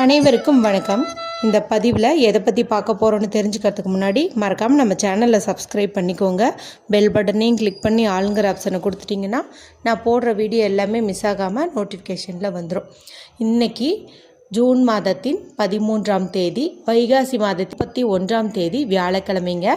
அனைவருக்கும் வணக்கம். இந்த பதிவில் எதை பற்றி பார்க்க போகிறோன்னு தெரிஞ்சுக்கிறதுக்கு முன்னாடி மறக்காமல் நம்ம சேனலில் சப்ஸ்கிரைப் பண்ணிக்கோங்க. பெல் பட்டனையும் கிளிக் பண்ணி ஆளுங்கிற ஆப்ஷனை கொடுத்துட்டிங்கன்னா நான் போடுற வீடியோ எல்லாமே மிஸ் ஆகாமல் நோட்டிஃபிகேஷனில் வந்துடும் இன்றைக்கி ஜூன் மாதத்தின் பதிமூன்றாம் தேதி வைகாசி மாதத்தி முப்பத்தி ஒன்றாம் தேதி வியாழக்கிழமைங்க.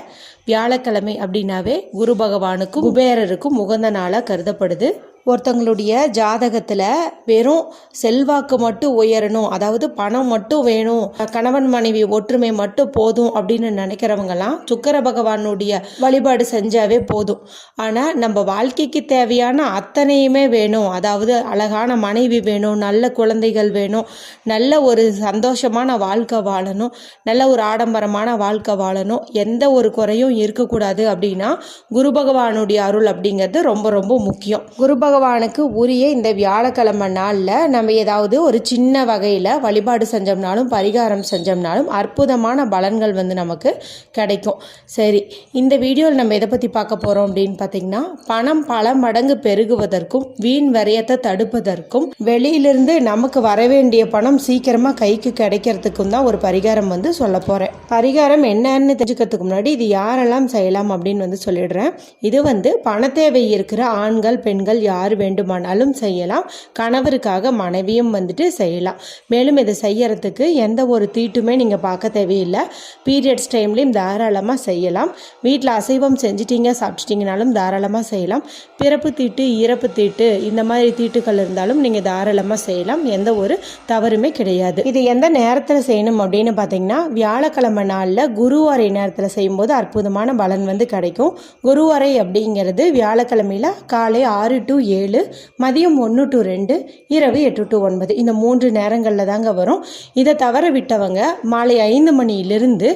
வியாழக்கிழமை அப்படின்னாவே குரு பகவானுக்கும் குபேரருக்கும் உகந்த நாளாக கருதப்படுது. ஒருத்தங்களுடைய ஜாதகத்தில் வெறும் செல்வாக்கு மட்டும் உயரணும் அதாவது பணம் மட்டும் வேணும் கணவன் மனைவி ஒற்றுமை மட்டும் போதும் அப்படின்னு நினைக்கிறவங்கலாம் சுக்கர பகவானுடைய வழிபாடு செஞ்சாவே போதும். ஆனால் நம்ம வாழ்க்கைக்கு தேவையான அத்தனையுமே வேணும். அதாவது அழகான மனைவி வேணும் நல்ல குழந்தைகள் வேணும் நல்ல ஒரு சந்தோஷமான வாழ்க்கை வாழணும் நல்ல ஒரு ஆடம்பரமான வாழ்க்கை வாழணும். எந்த ஒரு குறையும் இருக்கக்கூடாது அப்படின்னா குரு பகவானுடைய அருள் அப்படிங்கிறது ரொம்ப ரொம்ப முக்கியம். குரு பகவானுக்கு உரிய இந்த வியாழக்கிழமை நாளில் நம்ம ஏதாவது ஒரு சின்ன வகையில் வழிபாடு செஞ்சோம்னாலும் பரிகாரம் செஞ்சோம்னாலும் அற்புதமான பலன்கள் வந்து நமக்கு கிடைக்கும். சரி இந்த வீடியோவில் நம்ம எதை பற்றி பார்க்க போகிறோம் அப்படின்னு பார்த்தீங்கன்னா பணம் பல மடங்கு பெருகுவதற்கும் வீண் வரையத்தை தடுப்பதற்கும் வெளியிலிருந்து நமக்கு வர வேண்டிய பணம் சீக்கிரமாக கைக்கு கிடைக்கிறதுக்கும் தான் ஒரு பரிகாரம் வந்து சொல்ல போகிறேன் பரிகாரம் என்னன்னு தெரிஞ்சுக்கிறதுக்கு முன்னாடி இது யாரெல்லாம் செய்யலாம் அப்படின்னு வந்து சொல்லிடுறேன். இது வந்து பண தேவை இருக்கிற ஆண்கள் பெண்கள் யார் வேண்டுமானாலும் செய்யலாம். கணவருக்காக மனைவியும் வந்துட்டு செய்யலாம். மேலும் இதை செய்யறதுக்கு எந்த ஒரு தீட்டுமே நீங்கள் பார்க்க தேவையில்லை. பீரியட்ஸ் டைம்லேயும் தாராளமாக செய்யலாம். வீட்டில் அசைவம் செஞ்சிட்டீங்க சாப்பிட்டுட்டீங்கனாலும் தாராளமாக செய்யலாம். பிறப்பு தீட்டு இறப்பு தீட்டு இந்த மாதிரி தீட்டுகள் இருந்தாலும் நீங்கள் தாராளமாக செய்யலாம். எந்த ஒரு தவறுமே கிடையாது. இது எந்த நேரத்தில் செய்யணும் அப்படின்னு பார்த்தீங்கன்னா வியாழக்கிழமை நாளில் குருவாரை நேரத்தில் செய்யும்போது அற்புதமான பலன் வந்து கிடைக்கும். குருவாரை அப்படிங்கிறது வியாழக்கிழமையில் காலை ஆறு டு ஏழு மதியம் ஒன்று டு ரெண்டு இரவு எட்டு டு ஒன்பது. இந்த மூன்று நேரங்களில் தாங்க வரும். இதை தவற விட்டவங்க மாலை ஐந்து மணியிலிருந்து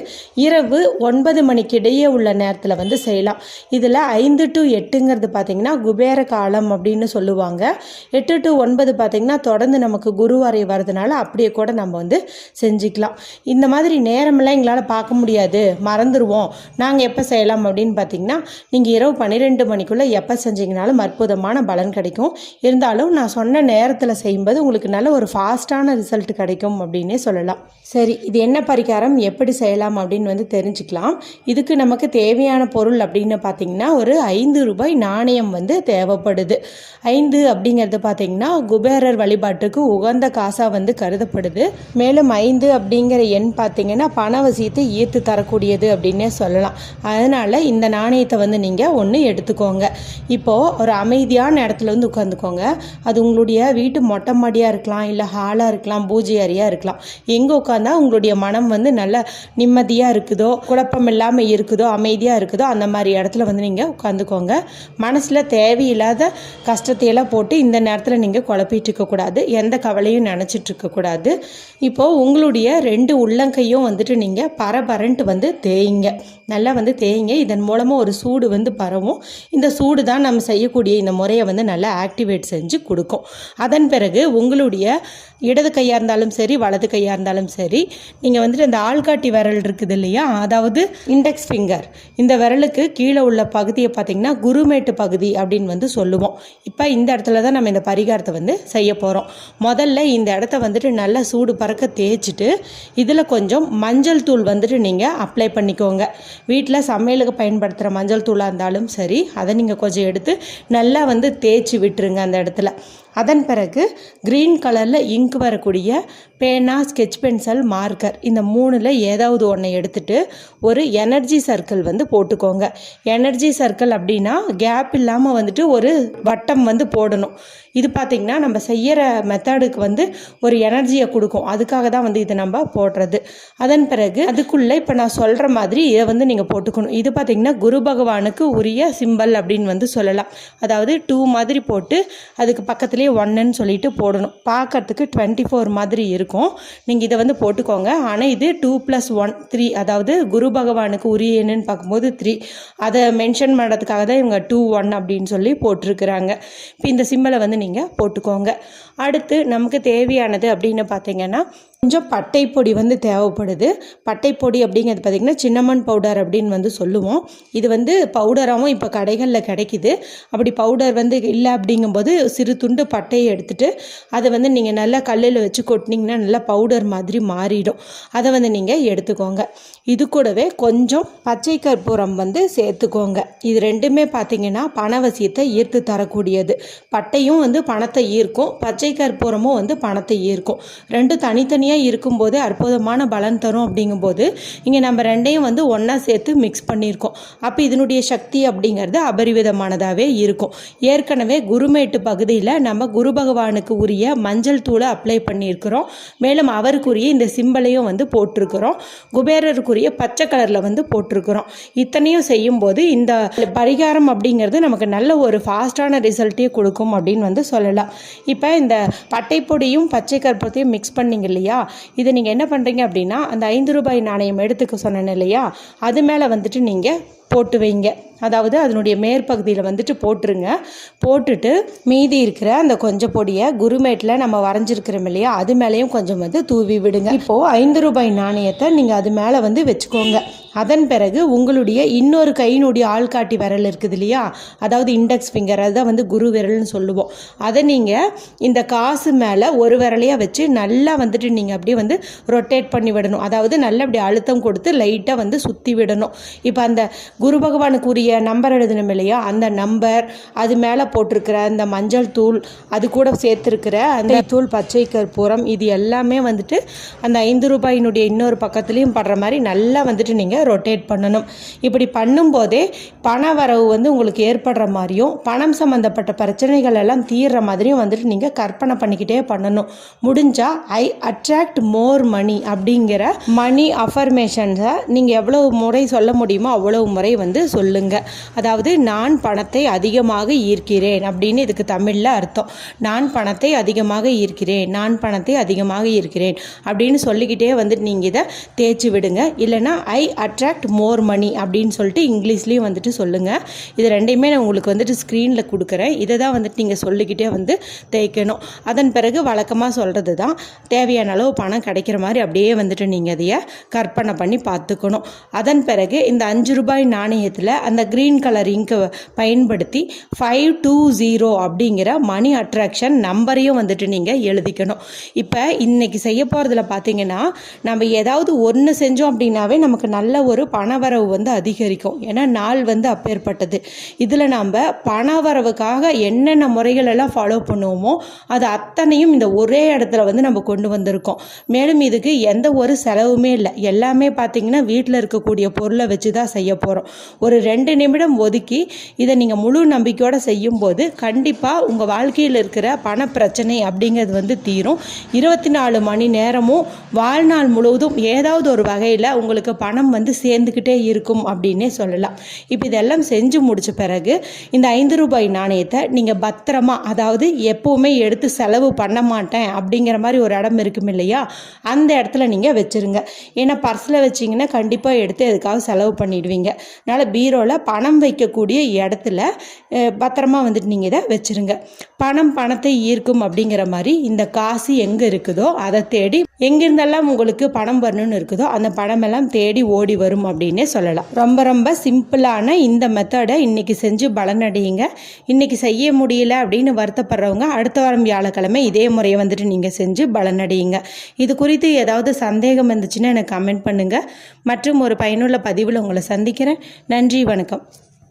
இரவு ஒன்பது மணிக்கு இடையே உள்ள நேரத்தில் வந்து செய்யலாம். இதில் ஐந்து டு எட்டுங்கிறது பார்த்திங்கன்னா குபேர காலம் அப்படின்னு சொல்லுவாங்க. எட்டு டு ஒன்பது பார்த்திங்கன்னா தொடர்ந்து நமக்கு குருவாரை வரதுனால அப்படியே கூட நம்ம வந்து செஞ்சுக்கலாம். இந்த மாதிரி நேரமெல்லாம் எங்களால் பார்க்க முடியாது. மறந்துடுவோம் நாங்கள் எப்போ செய்யலாம் அப்படின்னு பார்த்தீங்கன்னா நீங்கள் இரவு பன்னிரெண்டு மணிக்குள்ளே எப்போ செஞ்சீங்கனாலும் அற்புதமான பலன் கிடைக்கும். இருந்தாலும் நான் சொன்ன நேரத்தில் செய்யும்போது உங்களுக்கு நல்ல ஒரு ஃபாஸ்ட்டான ரிசல்ட் கிடைக்கும் அப்படின்னே சொல்லலாம். சரி இது என்ன பரிகாரம்? எப்படி செய்யலாம் அப்படின்னு வந்து தெரிஞ்சுக்கலாம். இதுக்கு நமக்கு தேவையான பொருள் அப்படின்னு பார்த்தீங்கன்னா ஒரு ஐந்து ரூபாய் நாணயம் வந்து தேவைப்படுது. ஐந்து அப்படிங்கிறது பார்த்தீங்கன்னா குபேரர் வழிபாட்டுக்கு உகந்த காசாக வந்து கருதப்படுது. மேலும் ஐந்து அப்படிங்கிற எண் பார்த்தீங்கன்னா பணவசியத்தை ஈர்த்து தரக்கூடியது அப்படின்னே சொல்லலாம். அதனால் இந்த நாணயத்தை வந்து நீங்கள் ஒன்று எடுத்துக்கோங்க. இப்போது ஒரு அமைதியான இடத்துல வந்து உட்காந்துக்கோங்க அது உங்களுடைய வீட்டு மொட்டை மாடியாக இருக்கலாம் இல்லை ஹாலாக இருக்கலாம் பூஜை அறையாக இருக்கலாம். எங்கே உட்காந்தா உங்களுடைய மனம் வந்து நல்ல நிம்மதியாக இருக்குதோ குழப்பம் இல்லாமல் இருக்குதோ அமைதியாக இருக்குதோ அந்த மாதிரி இடத்துல வந்து நீங்கள் உட்காந்துக்கோங்க மனசில் தேவையில்லாத கஷ்டத்தையெல்லாம் போட்டு இந்த நேரத்தில் நீங்கள் குழப்பிட்டு இருக்கக்கூடாது எந்த கவலையும் நினச்சிட்டு இருக்கக்கூடாது இப்போது உங்களுடைய ரெண்டு உள்ளங்கையும் வந்துட்டு நீங்கள் பரபரன்ட்டு வந்து தேய்ங்க. நல்லா வந்து தேய்ங்க. இதன் மூலமாக ஒரு சூடு வந்து பரவும். இந்த சூடு தான் நம்ம செய்யக்கூடிய இந்த முறையை வந்து நல்லா ஆக்டிவேட் செஞ்சு கொடுக்கும். அதன் பிறகு உங்களுடைய இடது கையாக இருந்தாலும் சரி வலது கையாக இருந்தாலும் சரி நீங்கள் வந்துட்டு இந்த ஆள்காட்டி விரல் இருக்குது இல்லையா? அதாவது இண்டெக்ஸ் ஃபிங்கர் இந்த விரலுக்கு கீழே உள்ள பகுதியை பார்த்திங்கன்னா குருமேட்டு பகுதி அப்படின்னு வந்து சொல்லுவோம். இப்போ இந்த இடத்துல தான் நம்ம இந்த பரிகாரத்தை வந்து செய்ய போகிறோம் முதல்ல இந்த இடத்த வந்துட்டு நல்லா சூடு பறக்க தேய்ச்சிட்டு இதில் கொஞ்சம் மஞ்சள் தூள் வந்துட்டு நீங்கள் அப்ளை பண்ணிக்கோங்க. வீட்டில் சமையலுக்கு பயன்படுத்துகிற மஞ்சள் தூளாக இருந்தாலும் சரி அதை நீங்கள் கொஞ்சம் எடுத்து நல்லா வந்து தேய்ச்சி விட்டுருங்க அந்த இடத்துல. அதன் பிறகு க்ரீன் கலரில் இங்க் வரக்கூடிய பேனா ஸ்கெட்ச் பென்சில் மார்க்கர் இந்த மூணில் ஏதாவது ஒன்றை எடுத்துட்டு ஒரு எனர்ஜி சர்க்கிள் வந்து போட்டுக்கோங்க. எனர்ஜி சர்க்கிள் அப்படின்னா கேப் இல்லாமல் வந்துட்டு ஒரு வட்டம் வந்து போடணும். இது பார்த்திங்கன்னா நம்ம செய்கிற மெத்தடுக்கு வந்து ஒரு எனர்ஜியை கொடுக்கும். அதுக்காக தான் வந்து இதை நம்ம போடுறது. அதன் பிறகு அதுக்குள்ளே இப்போ நான் சொல்கிற மாதிரி இதை வந்து நீங்கள் போட்டுக்கணும். இது பார்த்திங்கன்னா குரு பகவானுக்கு உரிய சிம்பல் அப்படின்னு வந்து சொல்லலாம். அதாவது டூ மாதிரி போட்டு அதுக்கு பக்கத்தில் பக்கத்துலேயே ஒன்றுன்னு சொல்லிட்டு போடணும். பார்க்கறதுக்கு டுவெண்ட்டி ஃபோர் மாதிரி இருக்கும். நீங்கள் இதை வந்து போட்டுக்கோங்க. ஆனால் இது டூ ப்ளஸ் ஒன் த்ரீ அதாவது குரு பகவானுக்கு உரிய பார்க்கும்போது த்ரீ அதை மென்ஷன் பண்ணுறதுக்காக தான் இவங்க டூ ஒன் அப்படின்னு சொல்லி போட்டிருக்கிறாங்க. இப்போ இந்த சிம்பலை வந்து நீங்கள் போட்டுக்கோங்க. அடுத்து நமக்கு தேவையானது அப்படின்னு பார்த்தீங்கன்னா கொஞ்சம் பட்டை பொடி வந்து தேவைப்படுது. பட்டை பொடி அப்படிங்கிறது பார்த்திங்கன்னா சின்னமன் பவுடர் அப்படின்னு வந்து சொல்லுவோம். இது வந்து பவுடராகவும் இப்போ கடைகளில் கிடைக்கிது. அப்படி பவுடர் வந்து இல்லை அப்படிங்கும்போது சிறு துண்டு பட்டையை எடுத்துகிட்டு அதை வந்து நீங்கள் நல்லா கல்லில் வச்சு கொட்டினீங்கன்னா நல்லா பவுடர் மாதிரி மாறிடும். அதை வந்து நீங்கள் எடுத்துக்கோங்க. இது கூடவே கொஞ்சம் பச்சை கற்பூரம் வந்து சேர்த்துக்கோங்க. இது ரெண்டுமே பார்த்தீங்கன்னா பணவசியத்தை ஈர்த்து தரக்கூடியது. பட்டையும் வந்து பணத்தை ஈர்க்கும் பச்சை கற்பூரமும் வந்து பணத்தை ஈர்க்கும். ரெண்டும் தனித்தனியாக இருக்கும்போது அற்புதமான பலன் தரும் அப்படிங்கும்போது இங்கே நம்ம ரெண்டையும் வந்து ஒன்றா சேர்த்து மிக்ஸ் பண்ணியிருக்கோம். அப்போ இதனுடைய சக்தி அப்படிங்கிறது அபரிவிதமானதாகவே இருக்கும். ஏற்கனவே குருமேட்டு பகுதியில் நம்ம குரு பகவானுக்கு உரிய மஞ்சள் தூளை அப்ளை பண்ணியிருக்கிறோம். மேலும் அவருக்குரிய இந்த சிம்பலையும் வந்து போட்டிருக்கிறோம். குபேரருக்குரிய பச்சை கலரில் வந்து போட்டிருக்கிறோம். இத்தனையும் செய்யும்போது இந்த பரிகாரம் அப்படிங்கிறது நமக்கு நல்ல ஒரு ஃபாஸ்ட்டான ரிசல்ட்டையும் கொடுக்கும் அப்படின்னு வந்து சொல்லலாம். இப்போ இந்த பட்டைப்பொடியும் பச்சை கற்பத்தையும் மிக்ஸ் பண்ணீங்க இல்லையா? இதை நீங்கள் என்ன பண்ணுறீங்க அப்படின்னா அந்த ஐந்து ரூபாய் நாணயம் எடுத்துக்க சொன்னேன் இல்லையா? அது மேலே வந்துட்டு நீங்கள் போட்டு வைங்க. அதாவது அதனுடைய மேற்பகுதியில் வந்துட்டு போட்டுருங்க. போட்டுட்டு மீதி இருக்கிற அந்த கொஞ்சம் பொடியை குருமேட்டில் நம்ம வரைஞ்சிருக்கிறோம் இல்லையா? அது மேலேயும் கொஞ்சம் வந்து தூவி விடுங்க. இப்போது ஐந்து ரூபாய் நாணயத்தை நீங்கள் அது மேலே வந்து வச்சுக்கோங்க. அதன் பிறகு உங்களுடைய இன்னொரு கையினுடைய ஆள்காட்டி விரல் இருக்குது இல்லையா? அதாவது இண்டெக்ஸ் ஃபிங்கர் அதுதான் வந்து குரு விரல்னு சொல்லுவோம். அதை நீங்கள் இந்த காசு மேலே ஒரு விரலையாக வச்சு நல்லா வந்துட்டு நீங்கள் அப்படியே வந்து ரொட்டேட் பண்ணி விடணும். அதாவது நல்லா அப்படி அழுத்தம் கொடுத்து லைட்டாக வந்து சுற்றி விடணும். இப்போ அந்த குரு பகவானுக்குரிய நம்பர் எழுதணும் இல்லையா? அந்த நம்பர் அது மேலே போட்டிருக்கிற அந்த மஞ்சள் தூள் அது கூட சேர்த்துருக்கிற அந்த தூள் பச்சை கற்பூரம் இது எல்லாமே வந்துட்டு அந்த ஐந்து ரூபாயினுடைய இன்னொரு பக்கத்துலேயும் படுற மாதிரி நல்லா வந்துட்டு நீங்கள் ரொட்டேட் பண்ணணும். இப்படி பண்ணும்போதே பண வரவு வந்து உங்களுக்கு ஏற்படுற மாதிரியும் பணம் சம்மந்தப்பட்ட பிரச்சனைகள் எல்லாம் தீர்ற மாதிரியும் வந்துட்டு நீங்கள் கற்பனை பண்ணிக்கிட்டே பண்ணணும். முடிஞ்சால் ஐ அட்ராக்ட் மோர் மணி அப்படிங்கிற மணி அஃபர்மேஷன்ஸை நீங்கள் எவ்வளவு முறை சொல்ல முடியுமோ அவ்வளவு முறை வந்து சொல்லுங்கள் அதாவது நான் பணத்தை அதிகமாக ஈர்க்கிறேன் அப்படின்னு இதுக்கு தமிழில் அர்த்தம். நான் பணத்தை அதிகமாக ஈர்க்கிறேன் நான் பணத்தை அதிகமாக ஈர்க்கிறேன் அப்படின்னு சொல்லிக்கிட்டே வந்துட்டு நீங்கள் இதை தேய்ச்சி விடுங்க. இல்லைனா ஐ அட்ராக்ட் மோர் மணி அப்படின்னு சொல்லிட்டு இங்கிலீஷ்லேயும் வந்துட்டு சொல்லுங்கள் இது ரெண்டையுமே நான் உங்களுக்கு வந்துட்டு ஸ்க்ரீனில் கொடுக்குறேன். இதை தான் வந்துட்டு நீங்கள் சொல்லிக்கிட்டே வந்து தேய்க்கணும். அதன் பிறகு வழக்கமாக சொல்கிறது தான். தேவையான அளவு பணம் கிடைக்கிற மாதிரி அப்படியே வந்துட்டு நீங்கள் அதைய கற்பனை பண்ணி பார்த்துக்கணும். அதன் பிறகு இந்த அஞ்சு ரூபாய் நாணயத்தில் அந்த க்ரீன் கலர் இங்கை பயன்படுத்தி ஃபைவ் டூ ஜீரோ அப்படிங்கிற மணி அட்ராக்ஷன் நம்பரையும் வந்துட்டு நீங்கள் எழுதிக்கணும். இப்போ இன்றைக்கி செய்ய போகிறதுல பார்த்தீங்கன்னா நம்ம ஏதாவது ஒன்று செஞ்சோம் அப்படின்னாவே நமக்கு நல்ல ஒரு பணவரவு வந்து அதிகரிக்கும். ஏன்னா நாள் வந்து அப்பேற்பட்டது. இதில் நாம் பணவரவுக்காக என்னென்ன முறைகளெல்லாம் ஃபாலோ பண்ணுவோமோ அது அத்தனையும் இந்த ஒரே இடத்துல வந்து நம்ம கொண்டு வந்திருக்கோம். மேலும் இதுக்கு எந்த ஒரு செலவுமே இல்லை. எல்லாமே பார்த்திங்கன்னா வீட்டில் இருக்கக்கூடிய பொருளை வச்சு தான் செய்ய போகிறோம் ஒரு ரெண்டு நிமிடம் ஒதுக்கி இதை நீங்கள் முழு நம்பிக்கையோடு செய்யும்போது கண்டிப்பாக உங்கள் வாழ்க்கையில் இருக்கிற பண பிரச்சனை அப்படிங்கிறது வந்து தீரும். இருபத்தி நாலு மணி நேரமும் வாழ்நாள் முழுவதும் ஏதாவது ஒரு வகையில் உங்களுக்கு பணம் வந்து சேர்ந்துக்கிட்டே இருக்கும் அப்படின்னே சொல்லலாம். இப்போ இதெல்லாம் செஞ்சு முடித்த பிறகு இந்த ஐந்து ரூபாய் நாணயத்தை நீங்கள் பத்திரமா அதாவது எப்போவுமே எடுத்து செலவு பண்ண மாட்டேன் அப்படிங்கிற மாதிரி ஒரு இடம் இருக்கும் இல்லையா? அந்த இடத்துல நீங்கள் வச்சுருங்க. ஏன்னா பர்ஸில் வச்சிங்கன்னா கண்டிப்பாக எடுத்து எதுக்காக செலவு பண்ணிடுவீங்க. அதனால் பீரோவில் பணம் வைக்கக்கூடிய இடத்துல பத்திரமா வந்துட்டு நீங்கள் இதை வச்சுருங்க. பணம் பணத்தை ஈர்க்கும் அப்படிங்கிற மாதிரி இந்த காசு எங்கே இருக்குதோ அதை தேடி எங்கிருந்தெல்லாம் உங்களுக்கு பணம் வரணும்னு இருக்குதோ அந்த பணமெல்லாம் தேடி ஓடி வரும் அப்படின்னே சொல்லலாம். ரொம்ப ரொம்ப சிம்பிளான இந்த மெத்தடை இன்றைக்கி செஞ்சு பலனடையுங்க. இன்றைக்கி செய்ய முடியல அப்படின்னு வருத்தப்படுறவங்க அடுத்த வாரம் வியாழக்கிழமை இதே முறையை வந்துட்டு நீங்கள் செஞ்சு பலனடையுங்க. இது குறித்து ஏதாவது சந்தேகம் இருந்துச்சுன்னா எனக்கு கமெண்ட் பண்ணுங்கள் மற்றும் ஒரு பயனுள்ள பதிவில் உங்களை சந்திக்கிறேன். நன்றி வணக்கம்.